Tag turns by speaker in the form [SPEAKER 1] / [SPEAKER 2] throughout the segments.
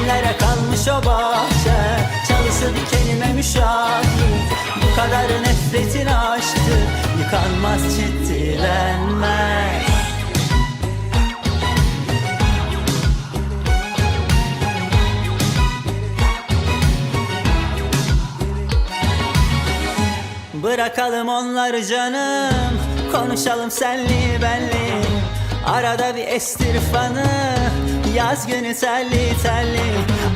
[SPEAKER 1] Kimlere kalmış o bahçe. Çalısı dikenime müşahit. Bu kadar nefretin aşktı Yıkanmaz ciddilenmez Bırakalım onları canım Konuşalım senli benli. Arada bir estir fanı Yaz günü telli telli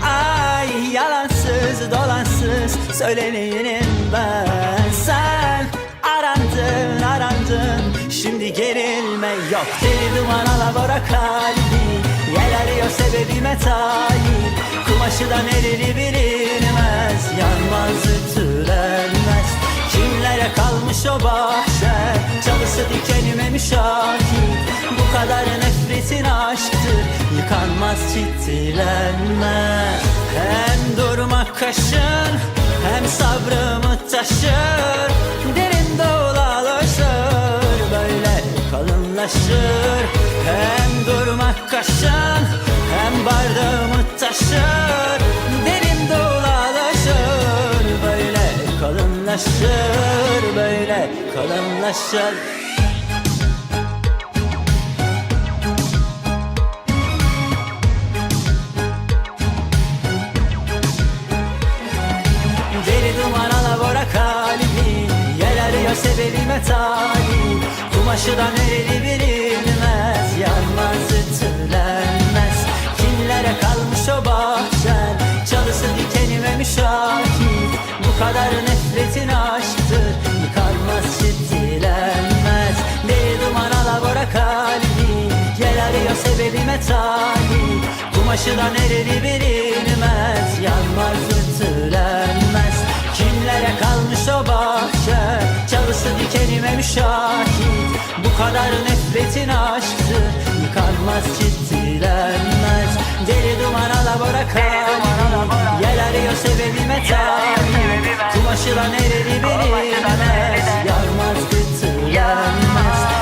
[SPEAKER 1] Ay yalansız dolansız Söyleneyim ben. Sen arandın arandın. Şimdi gerilme yok. Deli duman alabora kalbi Yel arıyor sebebime talip Kumaşı da nereli bilinmez. Yanmaz ütülenmez Kimlere kalmış o bahçe. Çalısı dikenime müşahit Bu kadar nefretin aşktır Yıkanmaz ciddilenmez Hem durmak kaşın Hem sabrımı taşır. Derin kalınlaşır Deli duman alabora kalbi Yel arıyor sebebime talip Kumaşı da nereli bilinmez sebebime talip Kumaşı da nereli bilinmez. Yanmaz ütülenmez. Kimlere kalmış o bahçe? Çalısı dikenime müşahit Bu kadar nefretin aşktı Yıkanmaz ciddilenmez Deli duman alabora kalbi Yel arıyor sebebime talip Kumaşı da nereli bilinmez. Yanmaz ütülenmez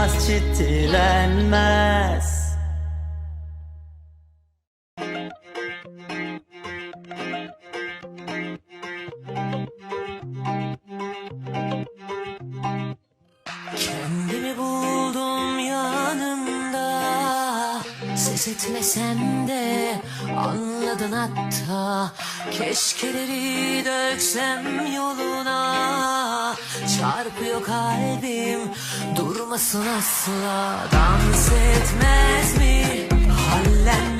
[SPEAKER 1] Yıkanmaz ciddilenmez
[SPEAKER 2] Ses etmesem de anladın hatta. Keşkeleri döksem yoluna. Çarpıyor kalbim durmasın asla. Dans etmez mi? Hallenmez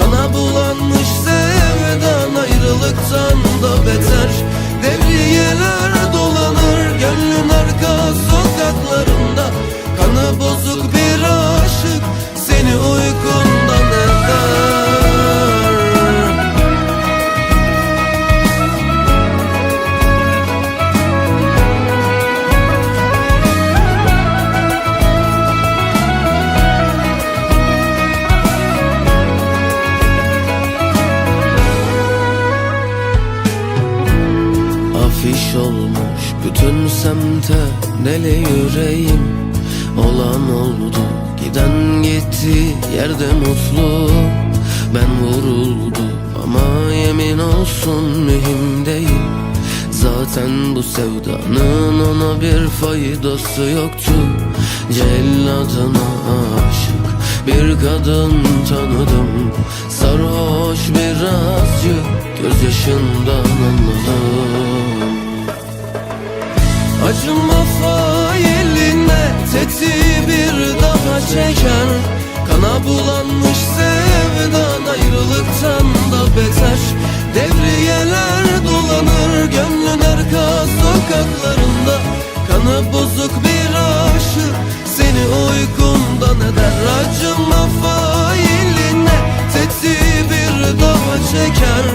[SPEAKER 3] Kana bulanmış sevdan ayrılıktan da beter. Devriyeler dolanır gönlün arka sokaklarında. Kanı bozuk bir aşık seni uykundan giden gitti yerde mutlu. Ben vuruldum ama yemin olsun mühim değil Zaten bu sevdanın ona bir faydası yoktu. Celladına aşık bir kadın tanıdım. Sarhoş birazcık gözyaşından anladım. Acıma çeker Kana bulanmış sevdan ayrılıktan da beter. Devriyeler dolanır gönlün arka sokaklarında. Kanı bozuk bir aşık seni uykundan eder. Acıma failine tetiği bir daha çeker.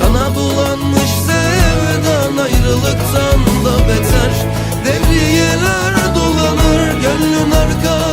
[SPEAKER 3] Kana bulanmış sevdan ayrılıktan da beter. Devriyeler dolanır gönlün arka